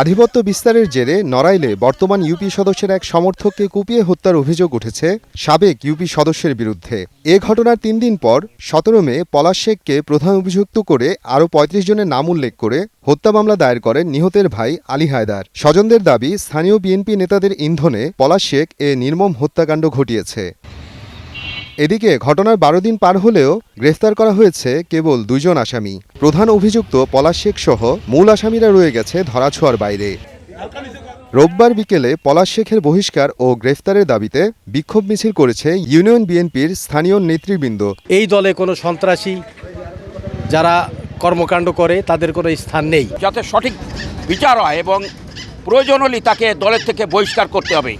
আধিপত্য বিস্তারের জেরে নড়াইলে বর্তমান ইউপি সদস্যের এক সমর্থককে কুপিয়ে হত্যার অভিযোগ উঠেছে সাবেক ইউপি সদস্যের বিরুদ্ধে। এ ঘটনার তিন দিন পর, সতেরো মে, পলাশ শেখকে প্রধান অভিযুক্ত করে আরও পঁয়ত্রিশ জনের নাম উল্লেখ করে হত্যা মামলা দায়ের করেন নিহতের ভাই আলী হায়দার। স্বজনদের দাবি, স্থানীয় বিএনপি নেতাদের ইন্ধনে পলাশ শেখ এ নির্মম হত্যাকাণ্ড ঘটিয়েছে। এদিকে ঘটনার বারো দিন পার হলেও গ্রেফতার করা হয়েছে কেবল দুইজন আসামি। প্রধান অভিযুক্ত পলাশ শেখ সহ মূল আসামিরা রয়ে গেছে ধরাছোঁয়ার বাইরে। রোববার বিকেলে পলাশ শেখের বহিষ্কার ও গ্রেফতারের দাবিতে বিক্ষোভ মিছিল করেছে ইউনিয়ন বিএনপির স্থানীয় নেতৃবৃন্দ। এই দলে কোনো সন্ত্রাসী যারা কর্মকাণ্ড করে তাদের কোনো স্থান নেই। যাতে সঠিক বিচার হয় এবং প্রয়োজন হলে তাকে দলের থেকে বহিষ্কার করতে হবে।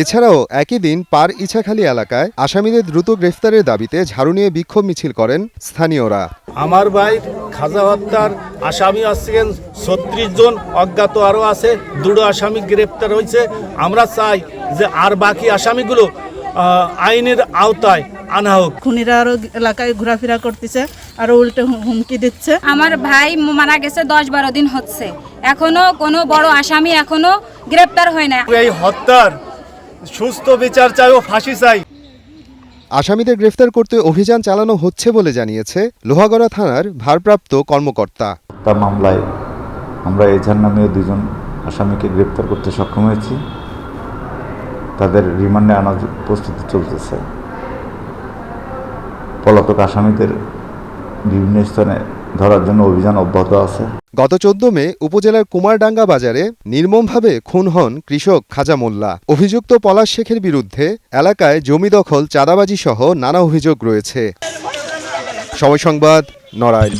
এছাড়াও একই দিন পার ইছাখালী এলাকায় আসামিদের দ্রুত গ্রেফতারের দাবিতে ঝাড়ু নিয়ে বিক্ষোভ মিছিল করেন স্থানীয়রা। আমার ভাই খাজা হত্যার আসামি আসছেন ছত্রিশ জন অজ্ঞাত আরও আছে দুটো আসামি গ্রেপ্তার হয়েছে। আমরা চাই যে আর বাকি আসামিগুলো আইনের আওতায় আনা হোক। খুনিরা আরও এলাকায় ঘোরাফেরা করতেছে আরও উল্টে হুমকি দিচ্ছে। আমার ভাই মারা গেছে দশ বারো দিন হচ্ছে। এখনও কোনো বড় আসামি এখনও গ্রেপ্তার হয় না এই হত্যার সুস্থ বিচার চাই ও ফাঁসি চাই। আসামিদের গ্রেফতার করতে অভিযান চালানো হচ্ছে বলে জানিয়েছে লোহাগড়া থানার ভারপ্রাপ্ত কর্মকর্তা। হত্যা মামলায় আমরা এজাহার নামীয় দুজন আসামিকে গ্রেপ্তার করতে সক্ষম হয়েছি। তাদের রিমান্ডে আনার প্রস্তুতি চলতেছে। পলাতক আসামিদের বিভিন্ন স্থানে ধরার জন্য অভিযান অব্যাহত আছে। গত চোদ্দ মে উপজেলার কুমারডাঙ্গা বাজারে নির্মমভাবে খুন হন কৃষক খাজা মোল্লা। অভিযুক্ত পলাশ শেখের বিরুদ্ধে এলাকায় জমি দখল চাঁদাবাজি সহ নানা অভিযোগ রয়েছে। সময় সংবাদ, নড়াইল।